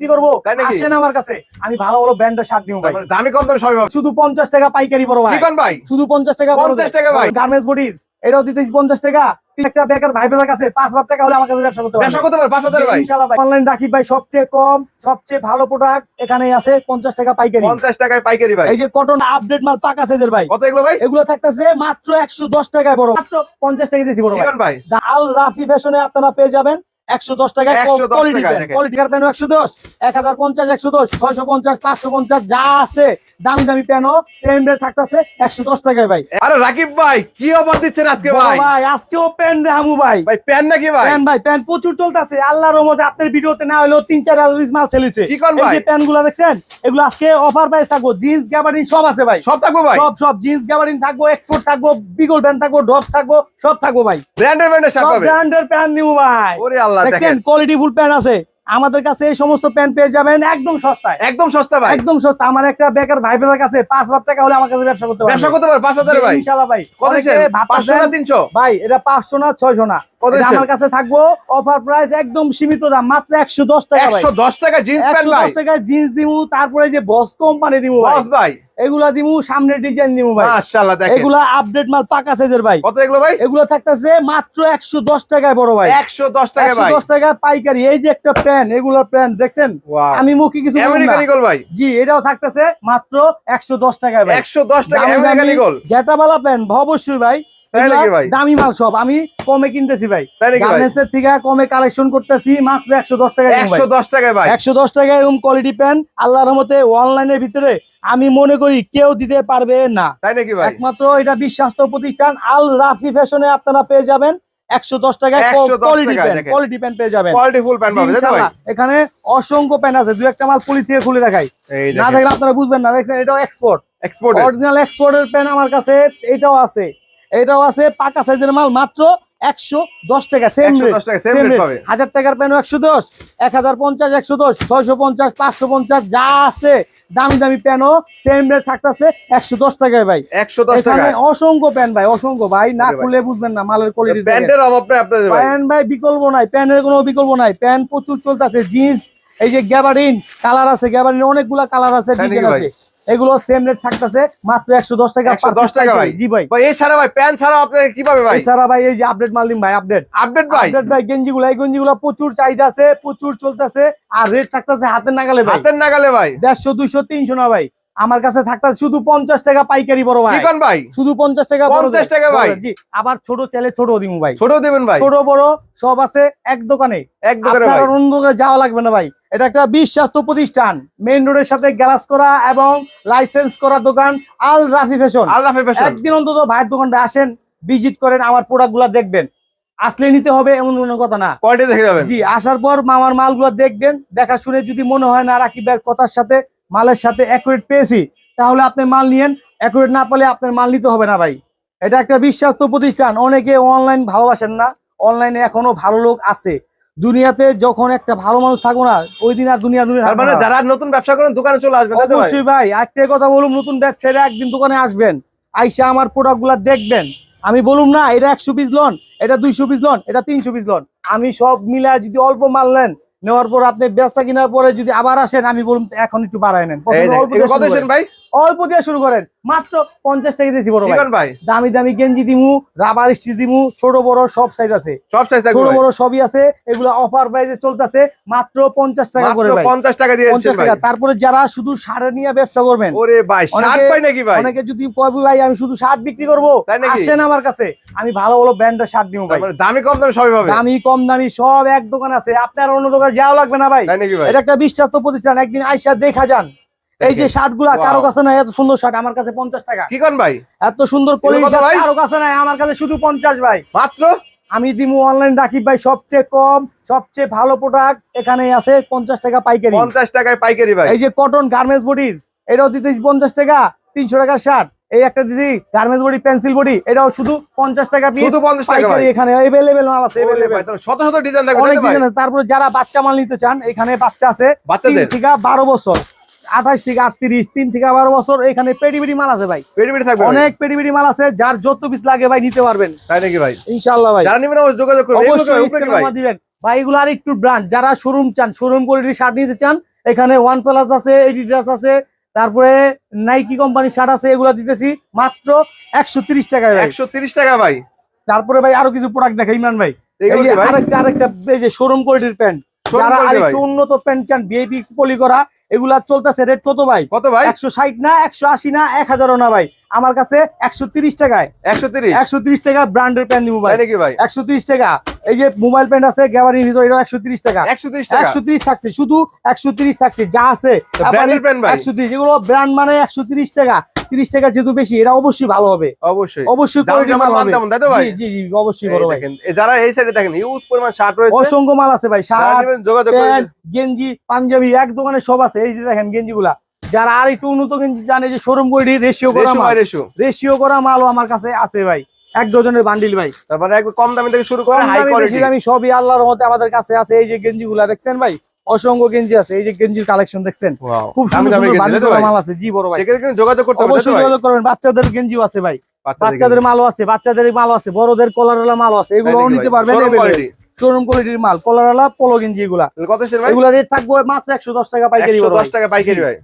কি করব? আসেন আমার কাছে। আমি ভালো ভালো ব্র্যান্ডের শার্ট দিব ভাই। দামি কম দামি সবই শুধু পঞ্চাশ টাকা পাইকারি বড় ভাই। লিখন ভাই? শুধু পঞ্চাশ টাকা 50 টাকা ভাই। গার্মেন্টস বডির। এটাও দিতেছি পঞ্চাশ টাকা। একটা বেকার ভাই বেলার কাছে পাঁচ হাজার টাকা হলে আমার কাছে ব্যবসা করতে ব্যবসা পারবে করতে পারে পাঁচ হাজার ভাই। ইনশাআল্লাহ ভাই। অনলাইন রাখি ভাই সবচেয়ে কম সবচেয়ে ভালো প্রোডাক্ট এখানেই আছে পঞ্চাশ টাকা পাইকারি। পঞ্চাশ টাকায় পাইকারি ভাই। এই যে কটন আপডেট মাল পাকা সাইজের ভাই। কত এগুলো ভাই? এগুলো থাকতেছে মাত্র একশো দশ টাকায় বড়। মাত্র পঞ্চাশ টাকা দিয়েছি বড় ভাই। লিখন ভাই। আল রাফি ফ্যাশনে আপনারা পেয়ে যাবেন। একশো দশ টাকায় 110 কোয়ালিটি। কোয়ালিটির প্যানও একশো দশ এক হাজার পঞ্চাশ একশো দশ ছয়শো পঞ্চাশ পাঁচশো পঞ্চাশ যা আছে দামি দামি সেম রেট থাকতেছে একশো দশ টাকায় ভাই। আরে রাকিব ভাই কি অফার দিচ্ছেন আজকে ভাই? ভাই আজকেও প্যান দেখামু ভাই। ভাই প্যান নাকি ভাই? প্যান ভাই প্যান প্রচুর চলতেছে। আল্লাহর রহমতে আপনার ভিডিওতে না হলেও তিন চার হাজার মাল চলেছে কি এই ভাই? যে প্যানগুলা দেখছেন এগুলো আজকে অফার প্রাইস থাকব। জিন্স গ্যাবারিন সব আছে ভাই। সব থাকব ভাই? সব সব জিন্স গ্যাবারিন থাকব এক্সপোর্ট থাকব বিগল ব্যান্ড থাকব ড্রপ থাকব সব থাকব ভাই। ব্র্যান্ডের ব্র্যান্ডের সব ব্র্যান্ডের প্যান নিউ ভাই। ওরে আল্লাহ দেখেন। কোয়ালিটি ফুল প্যান আছে। আমাদের কাছে এই সমস্ত প্যান পেয়ে যাবেন একদম সস্তায়। একদম সস্তা ভাই। একদম সস্তা আমার একটা বেকার ভাই বেলার কাছে পাঁচ হাজার টাকা হলে আমার কাছে ব্যবসা করতে পারবে। ব্যবসা করতে পারে পাঁচ হাজার ভাই। ইনশাল্লাহ ভাই? পাঁচশো না তিনশো? ভাই এটা পাঁচশো না ছয়শো না। আমার কাছে থাকব অফার প্রাইস একদম সীমিত দাম মাত্র একশো দশ টাকা ভাই। একশো দশ টাকা জিন্স প্যান্ট একশো ভাই। দশ টাকায় জিন্স দিমু তারপরে যে বস কোম্পানি দিমু বস ভাই। এগুলা দিমু সামনে ডিজাইন দিমু ভাই। মাশাআল্লাহ দেখেন। এগুলা আপডেট মাল পাকা সাইজের ভাই। কত এগুলো ভাই? এগুলা থাকতেছে মাত্র একশো দশ টাকায় বড় ভাই। একশো দশ টাকা একশো ভাই 110 টাকা পাইকারি। এই যে একটা প্যান এগুলার প্যান দেখছেন? আমি মুখে কিছু বলি না। আমেরিকান ইগল ভাই। জি এটাও থাকতেছে মাত্র একশো দশ টাকায় ভাই। একশো দশ টাকা আমেরিকান ইগল গেটাবালা প্যান অবশ্যই ভাই। দামি মাল সব আমি কমে কিনতেছি ভাই। তাই নাকি গার্মেন্টস এর থেকে কমে কালেকশন করতেছি মাত্র একশো দশ টাকা একশো দশ ভাই। একশো দশ টাকা এরকম কোয়ালিটি প্যান আল্লাহর রহমতে অনলাইনের ভিতরে আমি মনে করি কেউ দিতে পারবে না। তাই নাকি ভাই? একমাত্র এটা বিশ্বাস্ত প্রতিষ্ঠান আল রাফি ফ্যাশনে আপনারা পেয়ে যাবেন একশো দশ টাকায় কোয়ালিটি টাকায় কোয়ালিটি পেয়ে যাবেন। এখানে অসংখ্য প্যান আছে দু একটা মাল পুলি থেকে খুলে দেখাই। না দেখলে আপনারা বুঝবেন না দেখছেন এটাও এক্সপোর্ট এক্সপোর্ট অরিজিনাল এক্সপোর্টের প্যান আমার কাছে এটাও আছে। এটাও আছে পাকা সাইজের মাল মাত্র একশো দশ টাকা সেম রেট হাজার টাকার প্যানও একশো দশ এক হাজার পঞ্চাশ একশো দশ ছয়শো পঞ্চাশ পাঁচশো পঞ্চাশ যা আছে দামি দামি প্যানও সেম রেট থাকতেছে একশো দশ টাকায় ভাই। একশো দশ টাকা অসংখ্য প্যান ভাই অসংখ্য। ভাই না খুলে বুঝবেন না মালের কোয়ালিটি প্যান্টের অভাব ভাই। প্যান ভাই বিকল্প নাই প্যানের কোনো বিকল্প নাই। প্যান প্রচুর চলতেছে জিন্স এই যে গ্যাবারিন কালার আছে গ্যাবারিন অনেকগুলা কালার আছে ডিজাইন আছে। এগুলো সেম রেট থাকতেছে মাত্র একশো দশ টাকা 110 টাকা ভাই। জি ভাই। ভাই এই ছাড়া ভাই প্যান্ট ছাড়া আপনার কীভাবে ভাই? এছাড়া ভাই এই যে আপডেট মাল দিন ভাই আপডেট আপডেট ভাই? আপডেট ভাই গেঞ্জি গুলা এই গেঞ্জি গুলা প্রচুর চাহিদা আছে প্রচুর চলতেছে আর রেট থাকতেছে হাতের নাগালে ভাই। হাতের নাগালে ভাই? দেড়শো দুইশো তিনশো না ভাই। আমার কাছে থাকতে শুধু পঞ্চাশ টাকা পাইকারি বড় ভাই। ভাই। শুধু পঞ্চাশ টাকা বড় 50 দেয়। টাকা ভাই। জি আবার ছোট চাইলে ছোট দিমু ভাই। ছোট দেবেন ভাই। ছোট বড় সব আছে এক দোকানে। এক দোকানে অন্য দোকানে যাওয়া লাগবে না ভাই। এটা একটা বিশ্বাস্ত প্রতিষ্ঠান। মেইন রোডের সাথে গ্যালাস করা এবং লাইসেন্স করা দোকান আল রাফি ফ্যাশন। আল্লাহ ফ্যাশন। একদিন অন্তত ভাইয়ের দোকানটা আসেন ভিজিট করেন আমার প্রোডাক্টগুলা দেখবেন। আসলে নিতে হবে এমন কোনো কথা না। কোয়ালিটি দেখে যাবেন। জি আসার পর মামার মালগুলো দেখবেন দেখা শুনে যদি মনে হয় না রাকিব ভাইয়ের কথার সাথে মালের সাথে অ্যাকুরেট পেয়েছি তাহলে আপনি মাল নিয়েন। অ্যাকুরেট না পেলে আপনার মাল নিতে হবে না ভাই। এটা একটা বিশ্বাস্ত প্রতিষ্ঠান অনেকে অনলাইন ভালোবাসেন না। অনলাইনে এখনও ভালো লোক আছে। দুনিয়াতে যখন একটা ভালো মানুষ থাকব না ওই দিন আর দুনিয়া দুনিয়া মানে যারা নতুন ব্যবসা করেন দোকানে চলে আসবে তাই ভাই? অবশ্যই ভাই একটা কথা বলুন নতুন ব্যবসায়ীরা একদিন দোকানে আসবেন। আইসা আমার প্রোডাক্টগুলা দেখবেন। আমি বলুম না এটা একশো পিস লন এটা দুইশো পিস লন এটা তিনশো পিস লন আমি সব মিলা যদি অল্প মাল নেন নেওয়ার পর আপনি ব্যবসা কেনার পরে যদি আবার আসেন আমি বলুন এখন একটু বাড়ায় নেন। অল্প দিয়ে শুরু করেন। মাত্র পঞ্চাশ টাকা দিয়েছি বড় ভাই। দামি দামি গেঞ্জি দিমু রাবার স্টিচ দিমু ছোট বড় সব সাইজ আছে। সব সাইজ ছোট বড় সবই আছে। এগুলো অফার প্রাইসে চলতেছে মাত্র পঞ্চাশ টাকা করে 50 টাকা দিয়ে পঞ্চাশ টাকা। তারপরে যারা শুধু সারে নিয়ে ব্যবসা করবেন ওরে ভাই অনেকে- নাকি ভাই? অনেকে যদি কবি ভাই আমি শুধু শার্ট বিক্রি করব আসেন আমার কাছে। আমি ভালো ভালো ব্র্যান্ডের শার্ট দিব ভাই। মানে দামি কম দামি সবই পাবে দামি কম দামি সব এক দোকান আছে। আপনার অন্য দোকানে যাওয়া লাগবে না ভাই। এটা একটা বিশ্বাস্ত প্রতিষ্ঠান একদিন আইসা দেখা যান। এই যে শার্টগুলা কারও কাছে নাই এত সুন্দর শার্ট আমার কাছে পঞ্চাশ টাকা। কি কোন ভাই? এত সুন্দর? কারও কাছে নাই আমার কাছে শুধু পঞ্চাশ ভাই। মাত্র? আমি দিমু অনলাইন রাখি ভাই সবচেয়ে কম সবচেয়ে ভালো প্রোডাক্ট এখানেই আছে পঞ্চাশ টাকা পাইকারি। 50 টাকায় পাইকারি ভাই। এই যে কটন গার্মেন্টস বডির এটাও দিতেছি পঞ্চাশ টাকা তিনশো টাকার শার্ট এই একটা দিদি গার্মেন্টস বডি পেন্সিল বডি এটাও শুধু পঞ্চাশ টাকা পিস শুধু 50 টাকা এখানে এভেলেবেল মাল আছে তাহলে শত শত ডিজাইন থাকবে অনেক? ডিজাইন আছে। তারপরে যারা বাচ্চা মাল নিতে চান এখানে বাচ্চা আছে বাচ্চাদের? থেকে বারো বছর। আঠাশ থেকে আটত্রিশ তিন থেকে বারো বছর এখানে পেডিবিডি মাল আছে ভাই। পেটি থাকবে অনেক পেডিবিডি মাল আছে যার যত পিস লাগে ভাই নিতে পারবেন। তাই নাকি ভাই? ইনশাল্লাহ ভাই। যারা নিবেন অবশ্যই যোগাযোগ করবেন। অবশ্যই নাম্বার দিবেন। ভাই এগুলো আর একটু ব্র্যান্ড যারা শোরুম চান শোরুম কোয়ালিটির শার্ট নিতে চান এখানে ওয়ান প্লাস আছে এডিডাস আছে তারপরে নাইকি কোম্পানি শার্ট আছে এগুলো দিতেছি মাত্র একশো তিরিশ টাকায় একশো তিরিশ টাকা ভাই। তারপরে ভাই আরও কিছু প্রোডাক্ট দেখে ইমরান ভাই। আরেকটা আরেকটা এই যে শোরুম কোয়ালিটির প্যান্ট যারা আরেকটু উন্নত প্যান্ট চান বিএপি পলি করা এগুলা চলতেছে রেট কত ভাই? কত ভাই? একশো ষাট না একশো আশি না এক হাজারও না ভাই। আমার কাছে একশো তিরিশ টাকায়। একশো তিরিশ? একশো তিরিশ টাকা ব্র্যান্ডের প্যান্ট দিব ভাই। নাকি ভাই? একশো তিরিশ টাকা। এই যে মোবাইল প্যান্ট আছে গ্যাবারির ভিতরে এটা একশো তিরিশ টাকা। একশো তিরিশ টাকা? একশো তিরিশ থাকছে শুধু একশো তিরিশ থাকছে যা আছে। একশো তিরিশ এগুলো ব্র্যান্ড মানে একশো তিরিশ টাকা। তিরিশ টাকা যেহেতু বেশি এটা অবশ্যই ভালো হবে। অবশ্যই। অবশ্যই? জি জি অবশ্যই বড় দেখেন, যারা এই সাইডে দেখেন ইউজ পরিমাণ শার্ট রয়েছে। অসংখ্য মাল আছে ভাই শার্ট গেঞ্জি পাঞ্জাবি এক দোকানে সব আছে। এই যে দেখেন গেঞ্জি গুলা যারা আর একটু উন্নত গেঞ্জি জানে যে শোরুম কোয়ালিটি রেশিও করা মাল। রেশিও করা মালও আমার কাছে আছে ভাই। এক ডজনের বান্ডিল ভাই। তারপরে একবার কম দামি থেকে শুরু করে হাই কোয়ালিটি দামি সবই আল্লাহর মতে আমাদের কাছে আছে। এই যে গেঞ্জি গুলা দেখছেন ভাই? অসংখ্য গেঞ্জি আছে। এই যে গেঞ্জির কালেকশন দেখছেন? খুব সুন্দর মাল আছে। জি বড় ভাই। যোগাযোগ করতে অবশ্যই যোগাযোগ করবেন। বাচ্চাদের গেঞ্জিও আছে ভাই। বাচ্চাদের মালও আছে। বাচ্চাদের মালও আছে। বড়দের কলারওয়ালা মালও আছে। এগুলো নিতে? পারবেন। শোরুম কোয়ালিটির মাল। কলারওয়ালা পোলো গেঞ্জি এগুলা। এগুলা রেট থাকবে মাত্র একশো দশ টাকা পাইকারি দশ। টাকা পাইকারি ভাই।